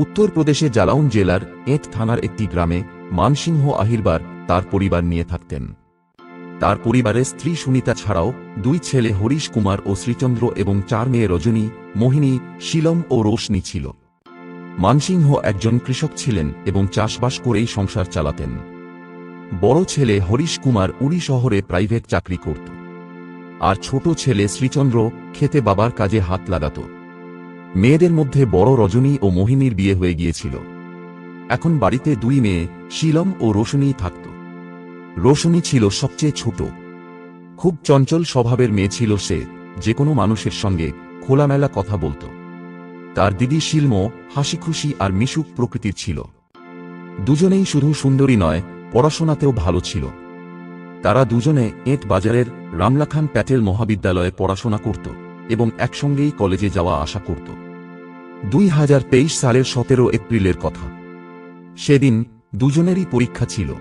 উত্তরপ্রদেশে জালাউন জেলার এঁট থানার একটি গ্রামে মানসিংহ আহিরবার তার পরিবার নিয়ে থাকতেন। তার পরিবারের স্ত্রী সুনিতা ছাড়াও দুই ছেলে হরিশ কুমার ও শ্রীচন্দ্র এবং চার মেয়ে রজনী, মোহিনী, শিলম ও রোশনি ছিল। মানসিংহ একজন কৃষক ছিলেন এবং চাষবাস করেই সংসার চালাতেন। বড় ছেলে হরিশ কুমার উড়ি শহরে প্রাইভেট চাকরি করত। আর ছোট ছেলে শ্রীচন্দ্র খেতে বাবার কাজে হাত লাগাত। মেয়েদের মধ্যে বড় রজনী ও মোহিনীর বিয়ে হয়ে গিয়েছিল। এখন বাড়িতে দুই মেয়ে, শিলম ও রোশনী থাকত। রোশনী ছিল সবচেয়ে ছোট। খুব চঞ্চল স্বভাবের মেয়ে ছিল সে, যে কোনো মানুষের সঙ্গে খোলামেলা কথা বলত। তার দিদি শিলম হাসিখুশি আর মিশুক প্রকৃতির ছিল। দুজনেই শুধু সুন্দরী নয়, পড়াশোনাতেও ভালো ছিল। তারা দুজনে এঁট বাজারের রামলাখান প্যাটেল মহাবিদ্যালয়ে পড়াশোনা করত এবং একসঙ্গেই কলেজে যাওয়া আশা করত। দুই হাজার তেইশ সালের সতেরো এপ্রিলের কথা। সেদিন দুজনেরই পরীক্ষা ছিল।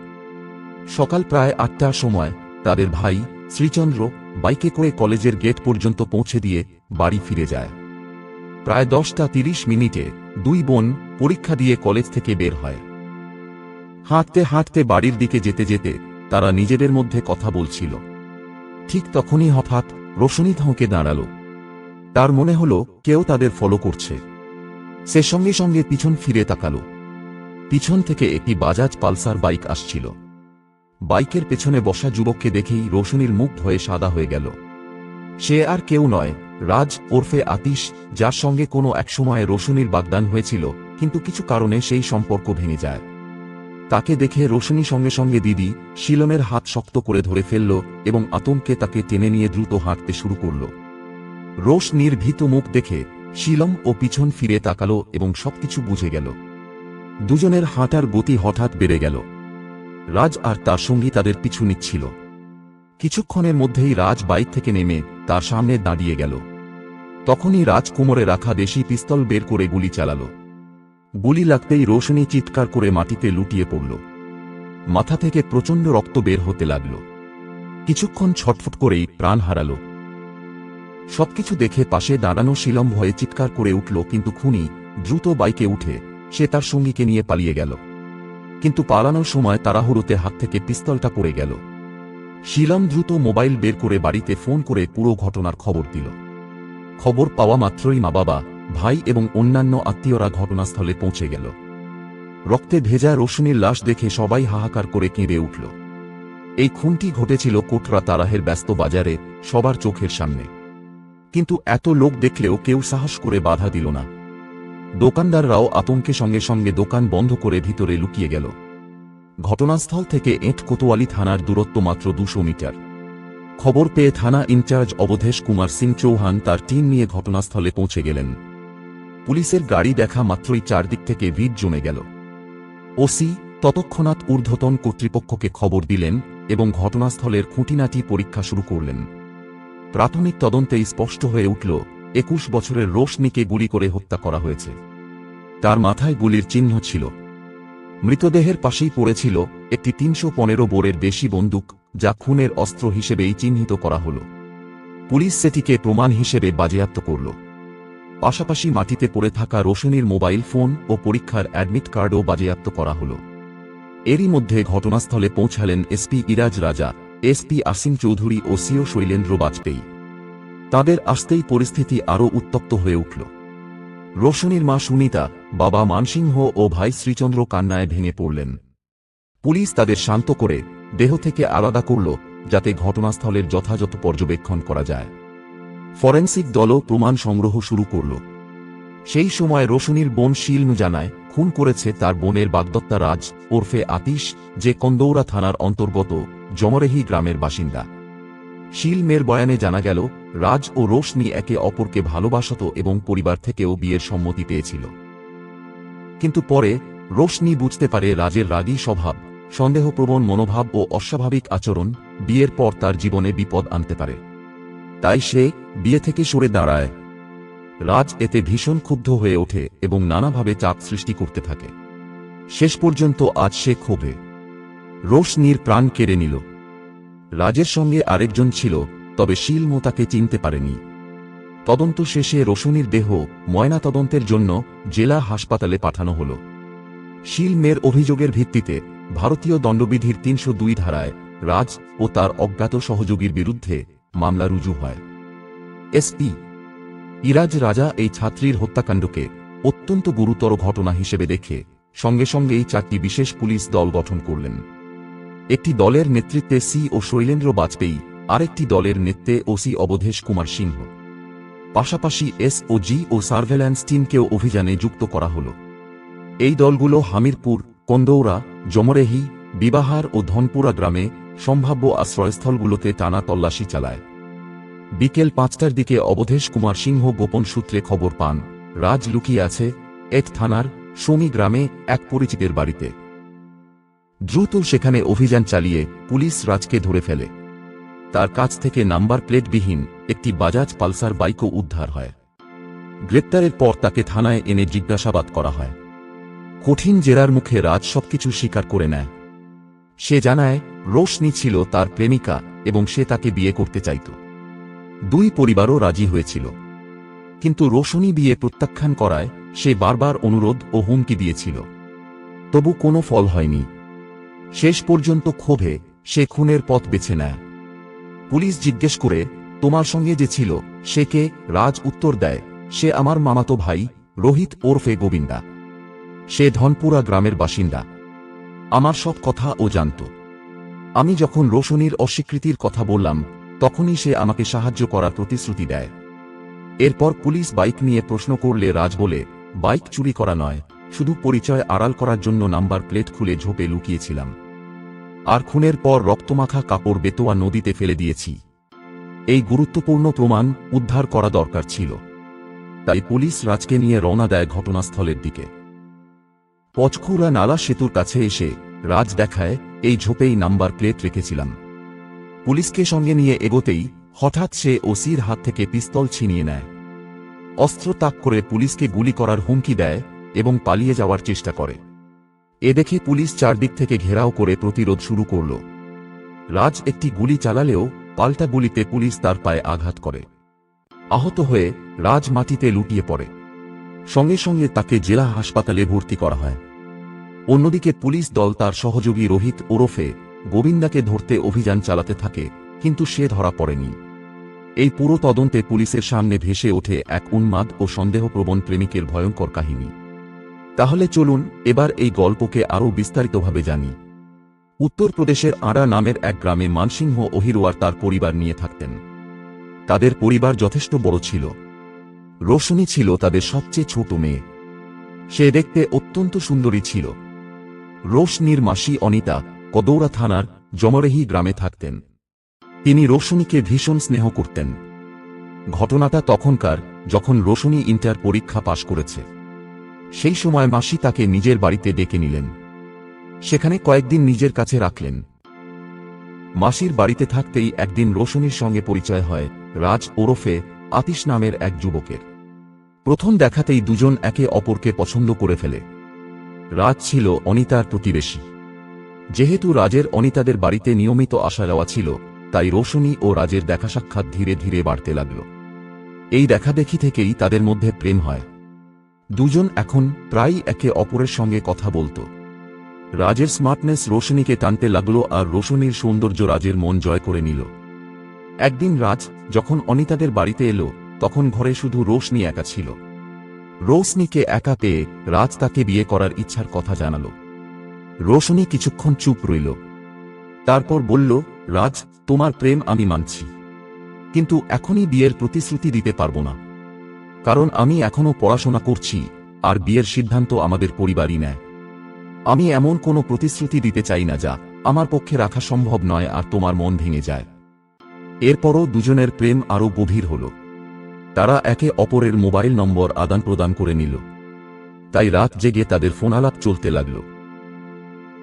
সকাল প্রায় আটটার সময় তাদের ভাই শ্রীচন্দ্র বাইকে করে কলেজের গেট পর্যন্ত পৌঁছে দিয়ে বাড়ি ফিরে যায়। প্রায় দশটা তিরিশ মিনিটে দুই বোন পরীক্ষা দিয়ে কলেজ থেকে বের হয়। হাঁটতে হাঁটতে বাড়ির দিকে যেতে যেতে তারা নিজেদের মধ্যে কথা বলছিল। ঠিক তখনই হঠাৎ রোশনী থঁকে দাঁড়াল। তার মনে হল কেউ তাদের ফলো করছে। সে সঙ্গে সঙ্গে পিছন ফিরে তাকাল। পিছন থেকে একটি বাজাজ পালসার বাইক আসছিল। বাইকের পেছনে বসা যুবককে দেখেই রোশনীর মুখ হয়ে সাদা হয়ে গেল। সে আর কেউ নয়, রাজ ওরফে আতিশ, যার সঙ্গে কোনো একসময়ে রোশনীর বাগদান হয়েছিল, কিন্তু কিছু কারণে সেই সম্পর্ক ভেঙে যায়। তাকে দেখে রোশনী সঙ্গে সঙ্গে দিদি, শিলমের হাত শক্ত করে ধরে ফেলল এবং আতঙ্কে তাকে টেনে নিয়ে দ্রুত হাঁটতে শুরু করল। রোশনির ভীত মুখ দেখে শিলম ও পিছন ফিরে তাকালো এবং সবকিছু বুঝে গেল। দুজনের হাঁটার গতি হঠাৎ বেড়ে গেল। রাজ আর তার সঙ্গী তাদের পিছু নিচ্ছিল। কিছুক্ষণের মধ্যেই রাজ বাইক থেকে নেমে তার সামনে দাঁড়িয়ে গেল। তখনই রাজ কোমরে রাখা দেশি পিস্তল বের করে গুলি চালাল। গুলি লাগতেই রোশনী চিৎকার করে মাটিতে লুটিয়ে পড়ল। মাথা থেকে প্রচণ্ড রক্ত বের হতে লাগল। কিছুক্ষণ ছটফট করেই প্রাণ হারাল। সবকিছু দেখে পাশে দাঁড়ানো শিলম ভয়ে চিৎকার করে উঠল, কিন্তু খুনি দ্রুত বাইকে উঠে সে তার সঙ্গীকে নিয়ে পালিয়ে গেল। কিন্তু পালানোর সময় তাড়াহুড়োতে হাত থেকে পিস্তলটা পড়ে গেল। শিলম দ্রুত মোবাইল বের করে বাড়িতে ফোন করে পুরো ঘটনার খবর দিল। খবর পাওয়া মাত্রই মা বাবা, ভাই এবং অন্যান্য আত্মীয়রা ঘটনাস্থলে পৌঁছে গেল। রক্তে ভেজা রোশনীর লাশ দেখে সবাই হাহাকার করে কেঁদে উঠল। এই খুনটি ঘটেছিল কোটরা তারাহের ব্যস্ত বাজারে, সবার চোখের সামনে। কিন্তু এত লোক দেখলেও কেউ সাহস করে বাধা দিল না। দোকানদাররাও আতঙ্কে সঙ্গে সঙ্গে দোকান বন্ধ করে ভিতরে লুকিয়ে গেল। ঘটনাস্থল থেকে এঁট কোতোয়ালি থানার দূরত্ব মাত্র দুশো মিটার। খবর পেয়ে থানা ইনচার্জ অবধেশ কুমার সিং চৌহান তার টিম নিয়ে ঘটনাস্থলে পৌঁছে গেলেন। পুলিশের গাড়ি দেখা মাত্রই চারদিক থেকে ভিড় জমে গেল। ওসি ততক্ষণাৎ ঊর্ধ্বতন কর্তৃপক্ষকে খবর দিলেন এবং ঘটনাস্থলের খুঁটিনাটি পরীক্ষা শুরু করলেন। প্রাথমিক তদন্তে স্পষ্ট হয়ে উঠল, একুশ বছরের রোশনিকে গুলি করে হত্যা করা হয়েছে। তার মাথায় গুলির চিহ্ন ছিল। মৃতদেহের পাশেই পড়েছিল একটি তিনশো পনেরো বোরের দেশি বন্দুক, যা খুনের অস্ত্র হিসেবেই চিহ্নিত করা হল। পুলিশ সেটিকে প্রমাণ হিসেবে বাজেয়াপ্ত করল। পাশাপাশি মাটিতে পড়ে থাকা রোশনির মোবাইল ফোন ও পরীক্ষার অ্যাডমিট কার্ডও বাজেয়াপ্ত করা হল। এরই মধ্যে ঘটনাস্থলে পৌঁছালেন এসপি ইরাজ রাজা। এসপি আসিম চৌধুরী ও সিও শৈলেন্দ্র বাজপেয়ী। তাদের আসতেই পরিস্থিতি আরও উত্তপ্ত হয়ে উঠল। রোশনীর মা সুনিতা, বাবা মানসিংহ ও ভাই শ্রীচন্দ্র কান্নায় ভেঙে পড়লেন। পুলিশ তাদের শান্ত করে দেহ থেকে আলাদা করল যাতে ঘটনাস্থলের যথাযথ পর্যবেক্ষণ করা যায়। ফরেন্সিক দলও প্রমাণ সংগ্রহ শুরু করল। সেই সময় রোশনীর বোন শিলম জানায়, খুন করেছে তার বোনের বাগদত্তা রাজ ওরফে আতিশ, যে কন্দৌরা থানার অন্তর্গত জমরেহি গ্রামের বাসিন্দা। শিলমের বয়ানে জানা গেল, রাজ ও রোশনি একে অপরকে ভালোবাসত এবং পরিবার থেকেও বিয়ের সম্মতি পেয়েছিল। কিন্তু পরে, রোশনি বুঝতে পারে রাজের রাগী স্বভাব, সন্দেহপ্রবণ মনোভাব ও অস্বাভাবিক আচরণ বিয়ের পর তার জীবনে বিপদ আনতে পারে। তাই সে বিয়ে থেকে সরে দাঁড়ায়। রাজ এতে ভীষণ ক্ষুব্ধ হয়ে ওঠে এবং নানাভাবে চাপ সৃষ্টি করতে থাকে। শেষ পর্যন্ত আজ সে ক্ষোভে। রোশনির প্রাণ কেড়ে নিল। রাজের সঙ্গে আরেকজন ছিল, তবে শিলমো তাকে চিনতে পারেনি। তদন্ত শেষে রোশনির দেহ ময়না তদন্তের জন্য জেলা হাসপাতালে পাঠানো হল। শিল মেয়ের অভিযোগের ভিত্তিতে ভারতীয় দণ্ডবিধির তিনশো দুই ধারায় রাজ ও তার অজ্ঞাত সহযোগীর বিরুদ্ধে মামলা রুজু হয়। এসপি ইরাজ রাজা এই ছাত্রীর হত্যাকাণ্ডকে অত্যন্ত গুরুতর ঘটনা হিসেবে দেখে সঙ্গে সঙ্গে এই চারটি বিশেষ পুলিশ দল গঠন করলেন। একটি দলের নেতৃত্বে সি ও শৈলেন্দ্র বাজপেয়ী, আরেকটি দলের নেতৃত্বে ওসি অবধেশ কুমার সিংহ। পাশাপাশি এস ও জি ও সার্ভেল্যান্স টিমকেও অভিযানে যুক্ত করা হল। এই দলগুলো হামিরপুর, কন্দৌরা, জমরেহি, বিবাহার ও ধনপুরা গ্রামে সম্ভাব্য আশ্রয়স্থলগুলোতে টানা তল্লাশি চালায়। বিকেল পাঁচটার দিকে অবধেশ কুমার সিংহ গোপন সূত্রে খবর পান, রাজ লুকিয়ে আছে এক থানার, সমী গ্রামে এক পরিচিতের বাড়িতে। দ্রুত সেখানে অভিযান চালিয়ে পুলিশ রাজকে ধরে ফেলে। তার কাছ থেকে নাম্বার প্লেটবিহীন একটি বাজাজ পালসার বাইকও উদ্ধার হয়। গ্রেপ্তারের পর তাকে থানায় এনে জিজ্ঞাসাবাদ করা হয়। কঠিন জেরার মুখে রাজ সবকিছু স্বীকার করে নেয়। সে জানায়, রোশনি ছিল তার প্রেমিকা এবং সে তাকে বিয়ে করতে চাইত। দুই পরিবারও রাজি হয়েছিল। কিন্তু রোশনি বিয়ে প্রত্যাখ্যান করায় সে বারবার অনুরোধ ও হুমকি দিয়েছিল। তবু কোনো ফল হয়নি। শেষ পর্যন্ত ক্ষোভে সে খুনের পথ বেছে নেয়। পুলিশ জিজ্ঞেস করে, তোমার সঙ্গে যে ছিল, সে কে? রাজ উত্তর দেয়, সে আমার মামাতো ভাই, রোহিত ওরফে গোবিন্দা। সে ধনপুরা গ্রামের বাসিন্দা। আমার সব কথা ও জানত। আমি যখন রোশনির অস্বীকৃতির কথা বললাম, তখনই সে আমাকে সাহায্য করার প্রতিশ্রুতি দেয়। এরপর পুলিশ বাইক নিয়ে প্রশ্ন করলে রাজ বলে, বাইক চুরি করা নয় শুধু পরিচয় আড়াল করার জন্য নাম্বার প্লেট খুলে ঝোপে লুকিয়েছিলাম। আর খুনের পর রক্তমাখা কাপড় বেতোয়া নদীতে ফেলে দিয়েছি। এই গুরুত্বপূর্ণ প্রমাণ উদ্ধার করা দরকার ছিল। তাই পুলিশ রাজকে নিয়ে রওনা দেয় ঘটনাস্থলের দিকে। পচখুরা নালা সেতুর কাছে এসে রাজ দেখায়, এই ঝোপেই নাম্বার প্লেট রেখেছিলাম। পুলিশকে সঙ্গে নিয়ে এগোতেই হঠাৎ সে ওসির হাত থেকে পিস্তল ছিনিয়ে নেয়। অস্ত্র তাক করে পুলিশকে গুলি করার হুমকি দেয় এবং পালিয়ে যাওয়ার চেষ্টা করে। এ দেখে পুলিশ চারদিক থেকে ঘেরাও করে প্রতিরোধ শুরু করল। রাজ একটি গুলি চালালেও পাল্টা গুলিতে পুলিশ তার পায়ে আঘাত করে। আহত হয়ে রাজ মাটিতে লুটিয়ে পড়ে। সঙ্গে সঙ্গে তাকে জেলা হাসপাতালে ভর্তি করা হয়। অন্যদিকে পুলিশ দল তার সহযোগী রোহিত ওরফে গোবিন্দাকে ধরতে অভিযান চালাতে থাকে, কিন্তু সে ধরা পড়েনি। এই পুরো তদন্তে পুলিশের সামনে ভেসে ওঠে এক উন্মাদ ও সন্দেহপ্রবণ প্রেমিকের ভয়ঙ্কর কাহিনী। তাহলে চলুন এবার এই গল্পকে আরও বিস্তারিতভাবে জানি। উত্তরপ্রদেশের আড়া নামের এক গ্রামে মানসিংহ অহিরোয়ার তার পরিবার নিয়ে থাকতেন। তাদের পরিবার যথেষ্ট বড় ছিল। রোশনী ছিল তাদের সবচেয়ে ছোট মেয়ে। সে দেখতে অত্যন্ত সুন্দরী ছিল। রোশনির মাসি অনিতা কদৌরা থানার জমরেহি গ্রামে থাকতেন। তিনি রোশনীকে ভীষণ স্নেহ করতেন। ঘটনাটা তখনকার যখন রোশনী ইন্টার পরীক্ষা পাশ করেছে। সেই সময় মাসি তাকে নিজের বাড়িতে ডেকে নিলেন। সেখানে কয়েকদিন নিজের কাছে রাখলেন। মাসির বাড়িতে থাকতেই একদিন রোশনীর সঙ্গে পরিচয় হয়, রাজ ওরফে আতিশ নামের এক যুবকের। প্রথম দেখাতেই দুজন একে অপরকে পছন্দ করে ফেলে। রাজ ছিল অনিতার প্রতিবেশী। যেহেতু রাজের অনিতাদের বাড়িতে নিয়মিত আসা যাওয়া ছিল, তাই রোশনী ও রাজের দেখা সাক্ষাৎ ধীরে ধীরে বাড়তে লাগল। এই দেখাদেখি থেকেই তাদের মধ্যে প্রেম হয়। দুজন এখন প্রায় একে অপরের সঙ্গে কথা বলতো। রাজের স্মার্টনেস রোশনীকে টানতে লাগল আর রোশনীর সৌন্দর্য রাজের মন জয় করে নিল। একদিন রাজ যখন অনিতাদের বাড়িতে এলো, তখন ঘরে শুধু রোশনি একা ছিল। রোশনিকে একা পেয়ে রাজ তাকে বিয়ে করার ইচ্ছার কথা জানাল। রোশনি কিছুক্ষণ চুপ রইল। তারপর বলল, রাজ, তোমার প্রেম আমি মানছি। কিন্তু এখনই বিয়ের প্রতিশ্রুতি দিতে পারব না। কারণ আমি এখনও পড়াশোনা করছি, আর বিয়ের সিদ্ধান্ত আমাদের পরিবারই নেয়। আমি এমন কোনো প্রতিশ্রুতি দিতে চাই না যা আমার পক্ষে রাখা সম্ভব নয় আর তোমার মন ভেঙে যায়। এরপরও দুজনের প্রেম আরও গভীর হল। তারা একে অপরের মোবাইল নম্বর আদান প্রদান করে নিল। তাই রাত জেগে তাদের ফোনালাপ চলতে লাগল।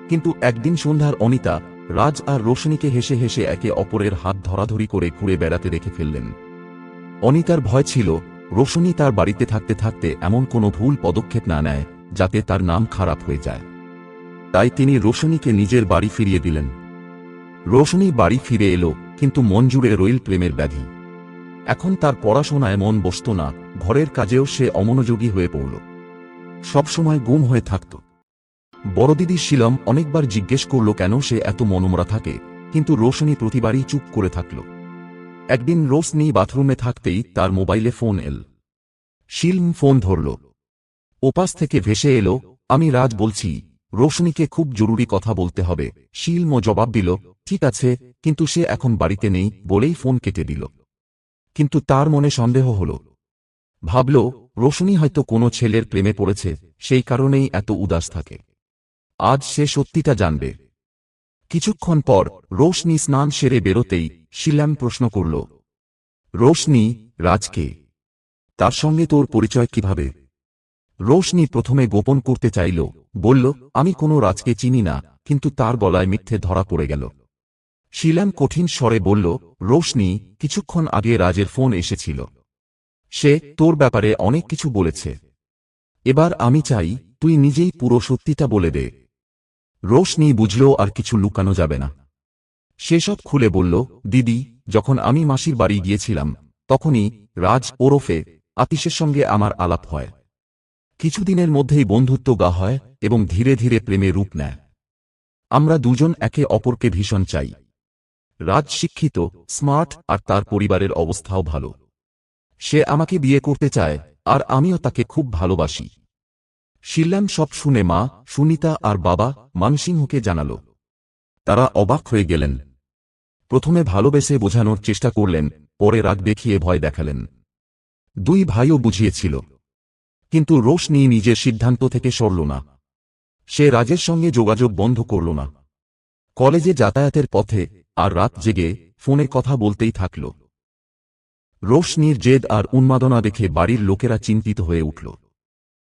কিন্তু একদিন সন্ধ্যার অনিতা, রাজ আর রোশনীকে হেসে হেসে একে অপরের হাত ধরাধরি করে ঘুরে বেড়াতে রেখে ফেললেন। অনিতার ভয় ছিল রোশনী তার বাড়িতে থাকতে থাকতে এমন কোনো ভুল পদক্ষেপ না নেয়, যাতে তার নাম খারাপ হয়ে যায়। তাই তিনি রোশনীকে নিজের বাড়ি ফিরিয়ে দিলেন। রোশনী বাড়ি ফিরে এলো, কিন্তু মন জুড়ে রইল প্রেমের ব্যাধি। এখন তার পড়াশোনায় মন বসত না, ঘরের কাজেও সে অমনোযোগী হয়ে পড়ল। সবসময় গুম হয়ে থাকত। বড় দিদি শিলম অনেকবার জিজ্ঞেস করল কেন সে এত মনোমরা থাকে, কিন্তু রোশনি প্রতিবারই চুপ করে থাকল। একদিন রোশনি বাথরুমে থাকতেই তার মোবাইলে ফোন এল। শিলম ফোন ধরল। ওপাশ থেকে ভেসে এলো, আমি রাজ বলছি, রোশনীকে খুব জরুরি কথা বলতে হবে। শিলম জবাব দিল, ঠিক আছে, কিন্তু সে এখন বাড়িতে নেই, বলেই ফোন কেটে দিল। কিন্তু তার মনে সন্দেহ হল। ভাবল, রোশনী হয়তো কোনো ছেলের প্রেমে পড়েছে, সেই কারণেই এত উদাস থাকে। আজ সে সত্যিটা জানবে। কিছুক্ষণ পর রোশনি স্নান সেরে বেরোতেই শিলাম প্রশ্ন করল, রোশনি রাজকে? তার সঙ্গে তোর পরিচয় কীভাবে? রোশনি প্রথমে গোপন করতে চাইল, বলল, আমি কোনো রাজকে চিনি না, কিন্তু তার গলায় মিথ্যে ধরা পড়ে গেল। শিলাম কঠিন স্বরে বলল, রোশনি, কিছুক্ষণ আগে রাজের ফোন এসেছিল। সে তোর ব্যাপারে অনেক কিছু বলেছে। এবার আমি চাই, তুই নিজেই পুরো সত্যিটা বলে দে। রোশনি বুঝল আর কিছু লুকানো যাবে না। সেসব খুলে বলল, দিদি, যখন আমি মাসির বাড়ি গিয়েছিলাম, তখনই রাজ ওরফে আতিশের সঙ্গে আমার আলাপ হয়। কিছুদিনের মধ্যেই বন্ধুত্ব গা হয় এবং ধীরে ধীরে প্রেমে রূপ নেয়। আমরা দুজন একে অপরকে ভীষণ চাই। রাজ শিক্ষিত, স্মার্ট আর তার পরিবারের অবস্থাও ভালো। সে আমাকে বিয়ে করতে চায় আর আমিও তাকে খুব ভালোবাসি। শিল্লাম সব শুনে মা, সুনিতা আর বাবা মানসিংহকে জানাল তারা অবাক হয়ে গেলেন। প্রথমে ভালোবেসে বোঝানোর চেষ্টা করলেন, পরে রাগ দেখিয়ে ভয় দেখালেন। দুই ভাইও বুঝিয়েছিল। কিন্তু রোশনি নিজের সিদ্ধান্ত থেকে সরল না। সে রাজের সঙ্গে যোগাযোগ বন্ধ করল না। কলেজে যাতায়াতের পথে আর রাত জেগে ফোনে কথা বলতেই থাকল। রোশনির জেদ আর উন্মাদনা দেখে বাড়ির লোকেরা চিন্তিত হয়ে উঠল।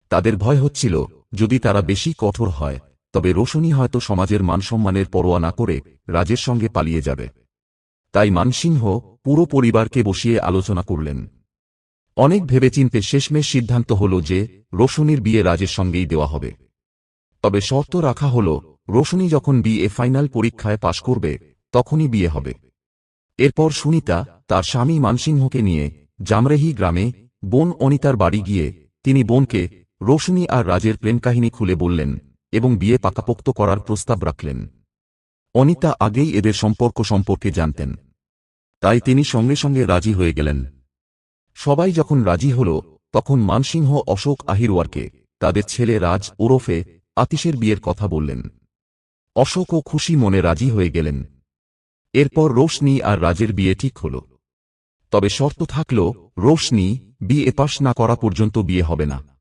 তাদের ভয় হচ্ছিল, যদি তারা বেশি কঠোর হয়। তবে রোশনী হয়তো সমাজের মানসম্মানের পরোয়া না করে রাজের সঙ্গে পালিয়ে যাবে। তাই মানসিংহ পুরো পরিবারকে বসিয়ে আলোচনা করলেন। অনেক ভেবেচিন্তে শেষমেশ সিদ্ধান্ত হল যে রোশনীর বিয়ে রাজের সঙ্গেই দেওয়া হবে। তবে শর্ত রাখা হল, রোশনী যখন বিএ ফাইনাল পরীক্ষায় পাশ করবে, তখনই বিয়ে হবে। এরপর সুনিতা তার স্বামী মানসিংহকে নিয়ে জামরেহি গ্রামে বোন অনিতার বাড়ি গিয়ে তিনি বোনকে রোশনী আর রাজের প্রেমকাহিনী খুলে বললেন এবং বিয়ে পাকাপোক্ত করার প্রস্তাব রাখলেন। অনিতা আগেই এদের সম্পর্ক সম্পর্কে জানতেন। তাই তিনি সঙ্গে সঙ্গে রাজি হয়ে গেলেন। সবাই যখন রাজি হল, তখন মানসিংহ অশোক আহিরওয়ারকে তাদের ছেলে রাজ ওরফে আতিশের বিয়ের কথা বললেন। অশোকও খুশি মনে রাজি হয়ে গেলেন। এরপর রোশনি আর রাজের বিয়ে ঠিক হল। তবে শর্ত থাকল, রোশনি বিয়ে পাশ না করা পর্যন্ত বিয়ে হবে না।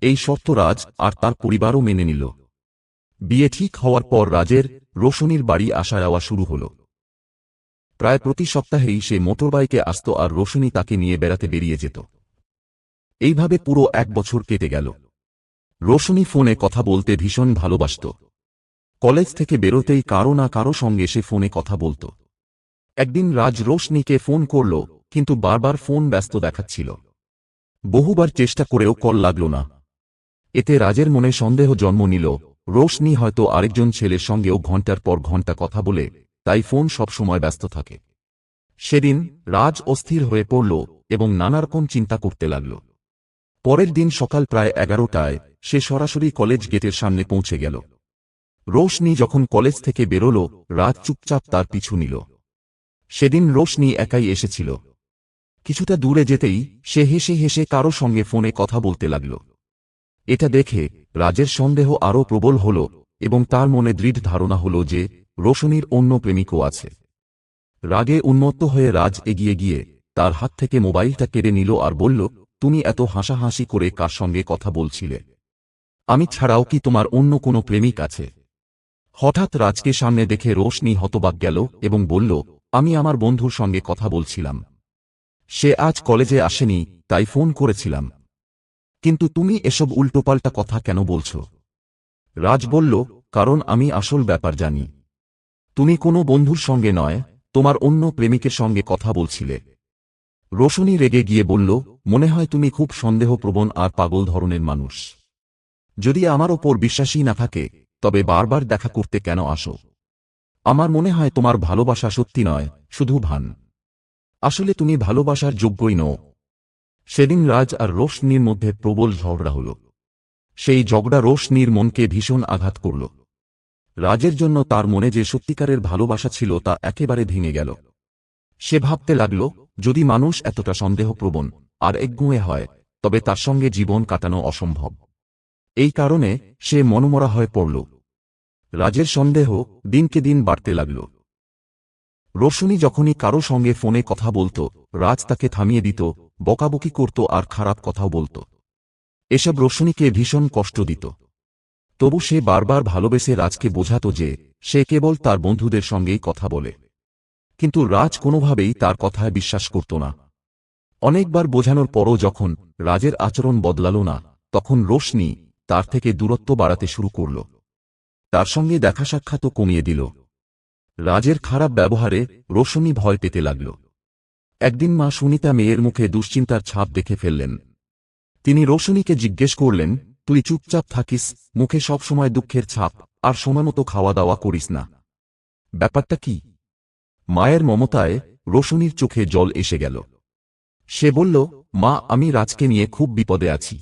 এই শর্ত রাজ আর তার পরিবারও মেনে নিল। বিয়ে ঠিক হওয়ার পর রাজের রোশনির বাড়ি আসা যাওয়া শুরু হল। প্রায় প্রতি সপ্তাহেই সে মোটরবাইকে আসত আর রোশনি তাকে নিয়ে বেড়াতে বেরিয়ে যেত। এইভাবে পুরো এক বছর কেটে গেল। রোশনি ফোনে কথা বলতে ভীষণ ভালোবাসত। কলেজ থেকে বেরোতেই কারও না কারও সঙ্গে সে ফোনে কথা বলত। একদিন রাজ রোশনিকে ফোন করল, কিন্তু বারবার ফোন ব্যস্ত দেখাচ্ছিল। বহুবার চেষ্টা করেও কল লাগল না। এতে রাজের মনে সন্দেহ জন্ম নিল। রোশনি হয়তো আরেকজন ছেলের সঙ্গেও ঘণ্টার পর ঘণ্টা কথা বলে, তাই ফোন সবসময় ব্যস্ত থাকে। সেদিন রাজ অস্থির হয়ে পড়ল এবং নানারকম চিন্তা করতে লাগল। পরের দিন সকাল প্রায় এগারোটায় সে সরাসরি কলেজ গেটের সামনে পৌঁছে গেল। রোশনি যখন কলেজ থেকে বেরোল, রাজ চুপচাপ তার পিছু নিল। সেদিন রোশনি একাই এসেছিল। কিছুটা দূরে যেতেই সে হেসে হেসে কারও সঙ্গে ফোনে কথা বলতে লাগল। এটা দেখে রাজের সন্দেহ আরও প্রবল হল এবং তার মনে দৃঢ় ধারণা হল যে রোশনির অন্য প্রেমিকও আছে। রাগে উন্মত্ত হয়ে রাজ এগিয়ে গিয়ে তার হাত থেকে মোবাইলটা কেড়ে নিল আর বলল, তুমি এত হাসাহাসি করে কার সঙ্গে কথা বলছিলে? আমি ছাড়াও কি তোমার অন্য কোনো প্রেমিক আছে? হঠাৎ রাজকে সামনে দেখে রোশনি হতবাক গেল এবং বলল, আমি আমার বন্ধুর সঙ্গে কথা বলছিলাম। সে আজ কলেজে আসেনি, তাই ফোন করেছিলাম। কিন্তু তুমি এসব উল্টোপাল্টা কথা কেন বলছ? রাজ বলল, কারণ আমি আসল ব্যাপার জানি। তুমি কোনো বন্ধুর সঙ্গে নয়, তোমার অন্য প্রেমিকের সঙ্গে কথা বলছিলে। রোশনী রেগে গিয়ে বলল, মনে হয় তুমি খুব সন্দেহপ্রবণ আর পাগল ধরনের মানুষ। যদি আমার ওপর বিশ্বাসই না থাকে, তবে বারবার দেখা করতে কেন আসো? আমার মনে হয় তোমার ভালোবাসা সত্যি নয়, শুধু ভান। আসলে তুমি ভালোবাসার যোগ্যই নও। সেদিন রাজ আর রোশনির মধ্যে প্রবল ঝগড়া হল। সেই ঝগড়া রোশনির মনকে ভীষণ আঘাত করল। রাজের জন্য তার মনে যে সত্যিকারের ভালোবাসা ছিল তা একেবারে ভেঙে গেল। সে ভাবতে লাগল, যদি মানুষ এতটা সন্দেহপ্রবণ আর একগুঁয়ে হয়, তবে তার সঙ্গে জীবন কাটানো অসম্ভব। এই কারণে সে মনমরা হয়ে পড়ল। রাজের সন্দেহ দিনকে দিন বাড়তে লাগল। রোশনি যখনই কারও সঙ্গে ফোনে কথা বলত, রাজ তাকে থামিয়ে দিত বকাবকি করত আর খারাপ কথাও বলত। এসব রোশনিকে ভীষণ কষ্ট দিত। তবু সে বারবার ভালোবেসে রাজকে বোঝাত যে, সে কেবল তার বন্ধুদের সঙ্গেই কথা বলে। কিন্তু রাজ কোনোভাবেই তার কথায় বিশ্বাস করত না। অনেকবার বোঝানোর পরও যখন রাজের আচরণ বদলাল না, তখন রোশনি তার থেকে দূরত্ব বাড়াতে শুরু করল। তার সঙ্গে দেখা সাক্ষাৎও কমিয়ে দিল। রাজের খারাপ ব্যবহারে রোশনি ভয় পেতে লাগল। একদিন মা সুনিতা মেয়ের মুখে দুশ্চিন্তার ছাপ দেখে ফেললেন। তিনি রোশনীকে জিজ্ঞেস করলেন, তুই চুপচাপ থাকিস, মুখে সবসময় দুঃখের ছাপ, আর সময়মতো খাওয়া দাওয়া করিস না। ব্যাপারটা কি? মায়ের মমতায় রোশনীর চোখে জল এসে গেল। সে বলল, মা, আমি রাজকে নিয়ে খুব বিপদে আছি।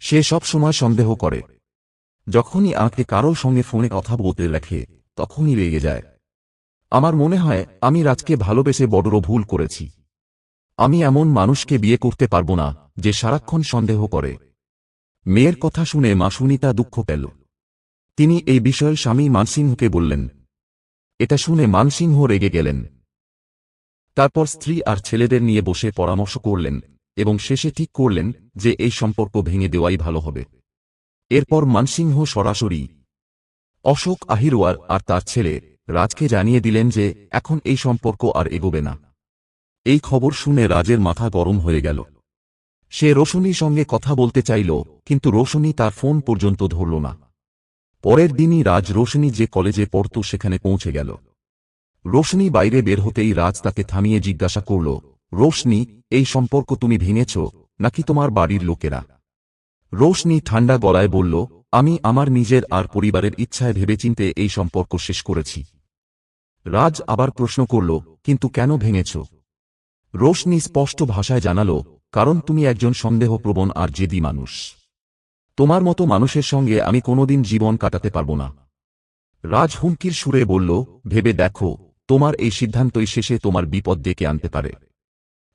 সে সব সময় সন্দেহ করে। যখনই আমাকে কারোর সঙ্গে ফোনে কথা বলতে লেখে তখনই রেগে যায়। আমার মনে হয়, আমি রাজকে ভালোবেসে বড়র ভুল করেছি। আমি এমন মানুষকে বিয়ে করতে পারব না, যে সারাক্ষণ সন্দেহ করে। মেয়ের কথা শুনে মা সুনিতা দুঃখ পেল। তিনি এই বিষয়ে স্বামী মানসিংহকে বললেন, এটা শুনে মানসিংহ রেগে গেলেন। তারপর স্ত্রী আর ছেলেদের নিয়ে বসে পরামর্শ করলেন এবং শেষে ঠিক করলেন যে এই সম্পর্ক ভেঙে দেওয়াই ভালো হবে। এরপর মানসিংহ সরাসরি অশোক আহিরওয়ার আর তার ছেলে রাজকে জানিয়ে দিলেন যে, এখন এই সম্পর্ক আর এগোবে না। এই খবর শুনে রাজের মাথা গরম হয়ে গেল। সে রোশনীর সঙ্গে কথা বলতে চাইল, কিন্তু রোশনী তার ফোন পর্যন্ত ধরল না। পরের দিনই রাজ রোশনী যে কলেজে পড়ত সেখানে পৌঁছে গেল। রোশনী বাইরে বের হতেই রাজ তাকে থামিয়ে জিজ্ঞাসা করল, রোশনী, এই সম্পর্ক তুমি ভেঙেছ, নাকি তোমার বাড়ির লোকেরা? রোশনী ঠান্ডা গলায় বলল, আমি আমার নিজের আর পরিবারের ইচ্ছায় ভেবেচিন্তে এই সম্পর্ক শেষ করেছি। রাজ আবার প্রশ্ন করল, কিন্তু কেন ভেঙেছ? রোশনি স্পষ্ট ভাষায় জানাল, কারণ তুমি একজন সন্দেহপ্রবণ আর জেদি মানুষ। তোমার মতো মানুষের সঙ্গে আমি কোনোদিন জীবন কাটাতে পারব না। রাজ হুমকির সুরে বলল, ভেবে দেখো, তোমার এই সিদ্ধান্তই শেষে তোমার বিপদ ডেকে আনতে পারে।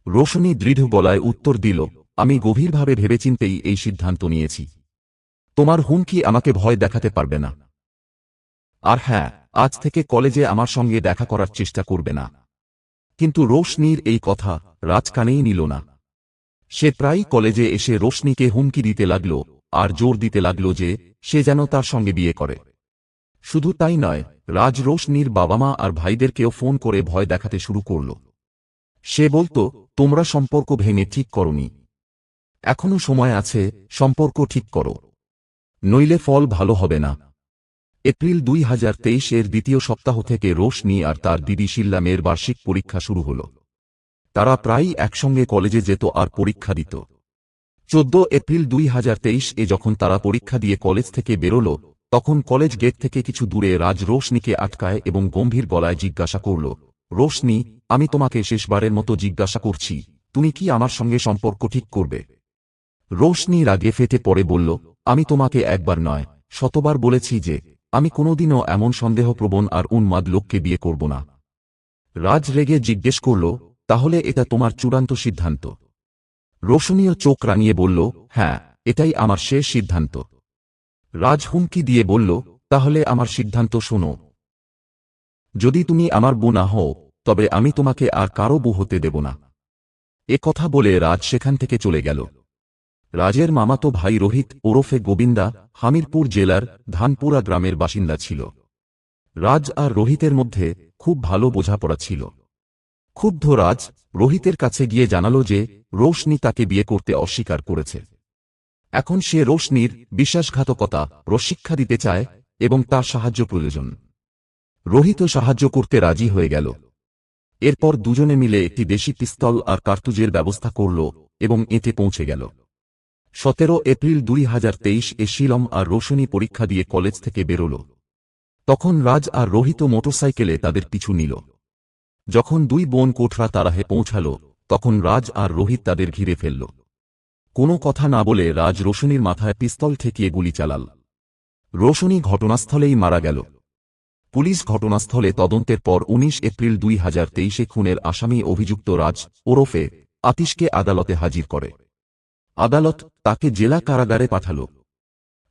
রোশনি দৃঢ় গলায় উত্তর দিল, আমি গভীরভাবে ভেবেচিন্তেই এই সিদ্ধান্ত নিয়েছি। তোমার হুমকি আমাকে ভয় দেখাতে পারবে না। আর হ্যাঁ আজ থেকে কলেজে আমার সঙ্গে দেখা করার চেষ্টা করবে না। কিন্তু রোশনির এই কথা রাজ কানেই নিল না। সে প্রায় কলেজে এসে রোশনিকে হুমকি দিতে লাগল, আর জোর দিতে লাগল যে সে যেন তার সঙ্গে বিয়ে করে। শুধু তাই নয়, রাজ রোশনির বাবা মা আর ভাইদেরকেও ফোন করে ভয় দেখাতে শুরু করল। সে বলতো, তোমরা সম্পর্ক ভেঙে ঠিক করনি। এখনও সময় আছে, সম্পর্ক ঠিক করো। নইলে ফল ভালো হবে না। এপ্রিল দুই হাজার তেইশ এর দ্বিতীয় সপ্তাহ থেকে রোশনি আর তার দিদি শিল্লামের বার্ষিক পরীক্ষা শুরু হল। তারা প্রায়ই একসঙ্গে কলেজে যেত আর পরীক্ষা দিত। চোদ্দ এপ্রিল দুই হাজার তেইশ এ যখন তারা পরীক্ষা দিয়ে কলেজ থেকে বেরোল, তখন কলেজ গেট থেকে কিছু দূরে রাজ রোশনিকে আটকায় এবং গম্ভীর গলায় জিজ্ঞাসা করল, রোশনি, আমি তোমাকে শেষবারের মতো জিজ্ঞাসা করছি, তুমি কি আমার সঙ্গে সম্পর্ক ঠিক করবে? রোশনি রাগে ফেটে পড়ে বলল, আমি তোমাকে একবার নয়, শতবার বলেছি যে আমি কোনোদিনও এমন সন্দেহপ্রবণ আর উন্মাদ লোককে বিয়ে করব না। রাজ রেগে জিজ্ঞেস করল, তাহলে এটা তোমার চূড়ান্ত সিদ্ধান্ত? রোশনীয় চোখ রাঙিয়ে বলল হ্যাঁ এটাই আমার শেষ সিদ্ধান্ত। রাজ হুমকি দিয়ে বলল, তাহলে আমার সিদ্ধান্ত শোনো। যদি তুমি আমার বউ না হও, তবে আমি তোমাকে আর কারও বউ হতে দেব না। এ কথা বলে রাজ সেখান থেকে চলে গেল। রাজের মামাতো ভাই রোহিত ওরফে গোবিন্দা, হামিরপুর জেলার ধানপুরা গ্রামের বাসিন্দা ছিল। রাজ আর রোহিতের মধ্যে খুব ভালো বোঝাপড়া ছিল। ক্ষুব্ধ রাজ রোহিতের কাছে গিয়ে জানালো যে, রোশনি তাকে বিয়ে করতে অস্বীকার করেছে। এখন সে রোশনির বিশ্বাসঘাতকতা প্রশিক্ষা দিতে চায় এবং তার সাহায্য প্রয়োজন। রোহিতও সাহায্য করতে রাজি হয়ে গেল। এরপর দুজনে মিলে একটি দেশি পিস্তল আর কার্তুজের ব্যবস্থা করল এবং এতে পৌঁছে গেল। সতেরো এপ্রিল দুই হাজার তেইশ এ শিলম আর রোশনী পরীক্ষা দিয়ে কলেজ থেকে বেরোল। তখন রাজ আর রোহিত মোটরসাইকেলে তাদের পিছু নিল। যখন দুই বোন কোঠরা তারাহে পৌঁছাল, তখন রাজ আর রোহিত তাদের ঘিরে ফেলল। কোনো কথা না বলে রাজ রোশনীর মাথায় পিস্তল ঠেকিয়ে গুলি চালাল। রোশনী ঘটনাস্থলেই মারা গেল। পুলিশ ঘটনাস্থলে তদন্তের পর ১৯ এপ্রিল দুই হাজার তেইশে খুনের আসামি অভিযুক্ত রাজ ওরফে আতিশকে আদালতে হাজির করে। আদালত তাকে জেলা কারাগারে পাঠাল।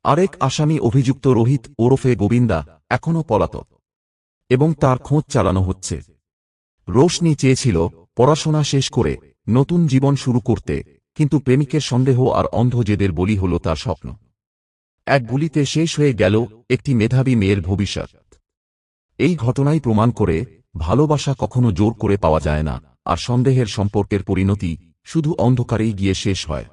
আরেক আসামি অভিযুক্ত রোহিত ওরফে গোবিন্দা এখনও পলাতক এবং তার খোঁজ চালানো হচ্ছে। রোশনি চেয়েছিল পড়াশোনা শেষ করে নতুন জীবন শুরু করতে, কিন্তু প্রেমিকের সন্দেহ আর অন্ধজেদের বলি হল তার স্বপ্ন। এক গুলিতে শেষ হয়ে গেল একটি মেধাবী মেয়ের ভবিষ্যৎ। এই ঘটনাই প্রমাণ করে ভালোবাসা কখনো জোর করে পাওয়া যায় না, আর সন্দেহের সম্পর্কের পরিণতি শুধু অন্ধকারেই গিয়ে শেষ হয়।